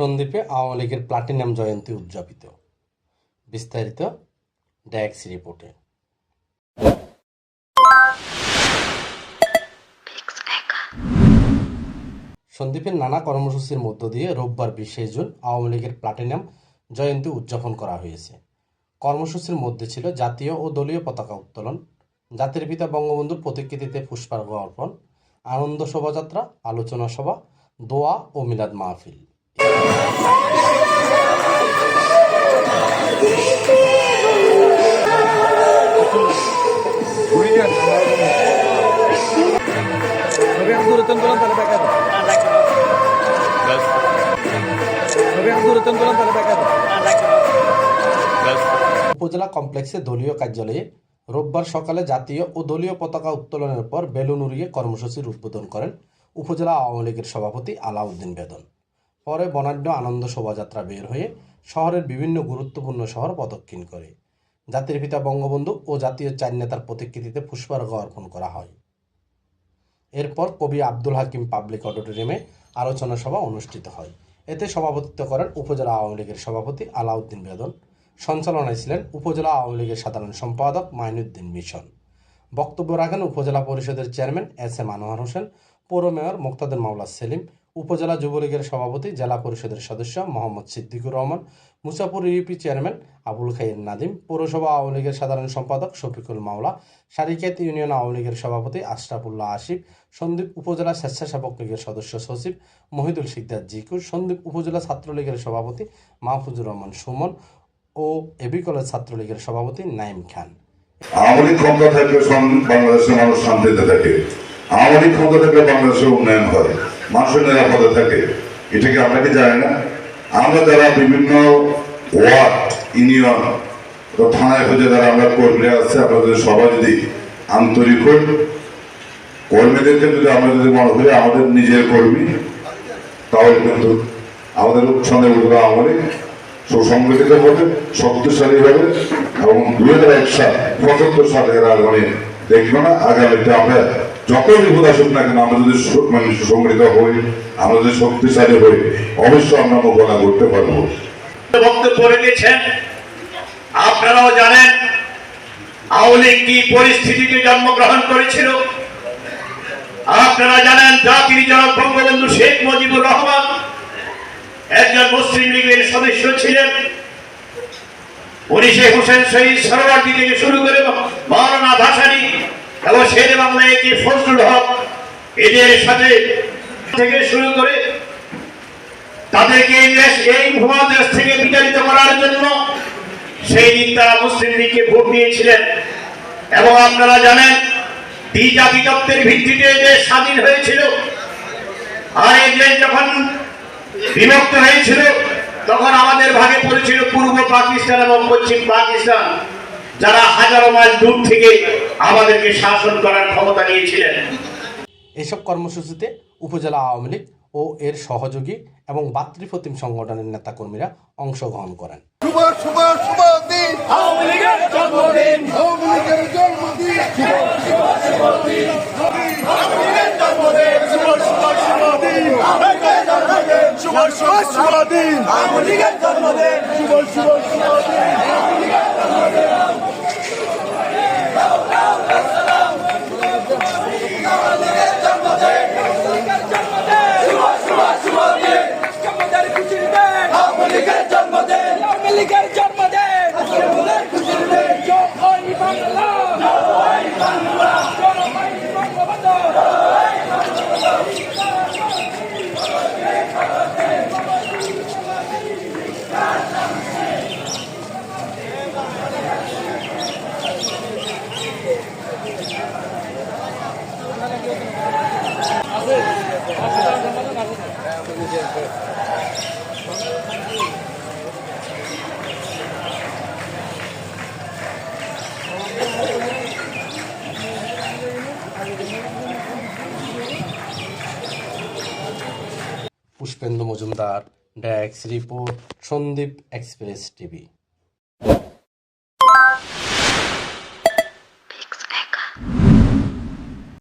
সন্দ্বীপে আওয়ামী লীগের প্লাটিনাম জয়ন্তী উদযাপিত। বিস্তারিত ড্যাক্স রিপোর্টে। সন্দ্বীপের নানা কর্মসূচির মধ্য দিয়ে রোববার বিশে জুন আওয়ামী লীগের প্লাটিনাম জয়ন্তী উদযাপন করা হয়েছে। কর্মসূচির মধ্যে ছিল জাতীয় ও দলীয় পতাকা উত্তোলন, জাতির পিতা বঙ্গবন্ধুর প্রতিকৃতিতে পুষ্পার্ঘ অর্পণ, আনন্দ শোভাযাত্রা, আলোচনা সভা, দোয়া ও মিলাদ মাহফিল। উপজেলা কমপ্লেক্সে দলীয় কার্যালয়ে রোববার সকালে জাতীয় ও দলীয় পতাকা উত্তোলনের পর বেলুন উড়িয়ে কর্মসূচির উদ্বোধন করেন উপজেলা আওয়ামী লীগের সভাপতি আলাউদ্দিন বেদন। পরে বনাঢ্য আনন্দ শোভাযাত্রা বের হয়ে শহরের বিভিন্ন গুরুত্বপূর্ণ শহর প্রদক্ষিণ করে। জাতির পিতা বঙ্গবন্ধু ও জাতীয় চার নেতার প্রতিকৃতিতে পুষ্পার্ঘ অর্পণ করা হয়। এরপর কবি আব্দুল হাকিম পাবলিক অডিটোরিয়ামে আলোচনা সভা অনুষ্ঠিত হয়। এতে সভাপতিত্ব করেন উপজেলা আওয়ামী লীগের সভাপতি আলাউদ্দিন বেদন। সঞ্চালনায় ছিলেন উপজেলা আওয়ামী লীগের সাধারণ সম্পাদক মাইনুদ্দিন মিশন। বক্তব্য রাখেন উপজেলা পরিষদের chairman S M Anwar Hossain, পৌর মেয়র মুক্তাদের মাওলা সেলিম উপজেলা যুবলীগের সভাপতি, জেলা পরিষদের সদস্য মোহাম্মদ সিদ্দিকুর রহমান, মুসাপুর ইউপি চেয়ারম্যান আবুল খাইর নাদিম, পৌরসভা আওয়ামী লীগের সাধারণ সম্পাদক শফিকুল মাওলা সারিকেত ইউনিয়ন আওয়ামী লীগের সভাপতি আশরাফুল্লাহ আসিফ সন্দ্বীপ উপজেলা স্বেচ্ছাসেবক লীগের সদস্য সচিব মহিদুল সিকদার জিকুর সন্দ্বীপ উপজেলা ছাত্রলীগের সভাপতি মাহফুজুর রহমান সুমন ও এবি কলেজ ছাত্রলীগের সভাপতি নাইম খান। আওয়ামী ক্ষমতা থাকলে বাংলাদেশের মানুষ শান্তিতে থাকে। আওয়ামী ক্ষমতা থাকলে বাংলাদেশের উন্নয়ন হয়। মানুষের নিরাপদে থাকে। এটা কি আপনাকে জানি না? আমরা যারা বিভিন্ন ওয়ার্ড, ইউনিয়ন থানায় খুঁজে যারা আমরা কর্মীরা আছে আপনাদের সবাই যদি আন্তরিক হই, কর্মীদেরকে যদি আমরা যদি মনে করি আমাদের নিজের কর্মী, তাহলে কিন্তু আমাদের আওয়ামী লীগ সুসংগঠিত হবে, শক্তিশালী হবে, এবং দুই হাজার এক সাল, পঁচাত্তর সালে এরা আগামী দেখব না, আগামীতে আমরা যত বিপদ আসুক না কেন যদি মানে সুসংগঠিত হই যদি শক্তিশালী হই, অবশ্যই আমরা মোকাবেলা করতে পারব। আপনারাও জানেন, আওয়ামী কি পরিস্থিতিতে জন্মগ্রহণ করেছিল। আপনারা জানেন, জাতির জনক বঙ্গবন্ধু শেখ মুজিবুর রহমান একজন মুসলিম লীগের সদস্য ছিলেন। উনি শেখ হোসেন শহীদ সরোয়ার্দী থেকে শুরু করে মাওলানা ভাসানী এবং শের বাংলায় কি ফজলুল হক, এদের সাথে থেকে শুরু করে তাদেরকে এই দেশ এই ভূমা দেশ থেকে বিতাড়িত করার জন্য সেই দিন তারা মুসলিম লীগকে ভোট দিয়েছিলেন। এবং আপনারা জানেন দ্বিজাতি তত্ত্বের ভিত্তিতে দেশ স্বাধীন হয়েছিল। আর এই দেশ যখন বিভক্ত হয়েছিল, তখন আমাদের ভাগে পড়েছিল পূর্ব পাকিস্তান এবং পশ্চিম পাকিস্তান। যারা হাজারো মাইল দূর থেকে আমাদেরকে শাসন করার ক্ষমতা নিয়েছিলেন। এসব কর্মসূচিতে উপজেলা আওয়ামী লীগ ও এর সহযোগী এবং বাতৃপ্রতিম সংগঠনের নেতাকর্মীরা অংশগ্রহণ করেন। শুভ শুভ শুভ দিন আওয়ামী লীগের জন্মদিন আওয়ামী লীগের জন্মদিন আওয়ামী লীগের জন্মদিন শুভ শুভ শুভ দিন শুভ শুভ শুভ দিন আওয়ামী লীগের জন্মদিন শুভ শুভ শুভ দিন আওয়ামী লীগের জন্মদিন আওয়ামী লীগের জন্মদিন জয় বাংলা জয় বাংলা জয় বঙ্গবন্ধু পুষ্পেন্দু মজুমদার ড্যাক্স রিপোর্ট সন্দীপ এক্সপ্রেস টিভি।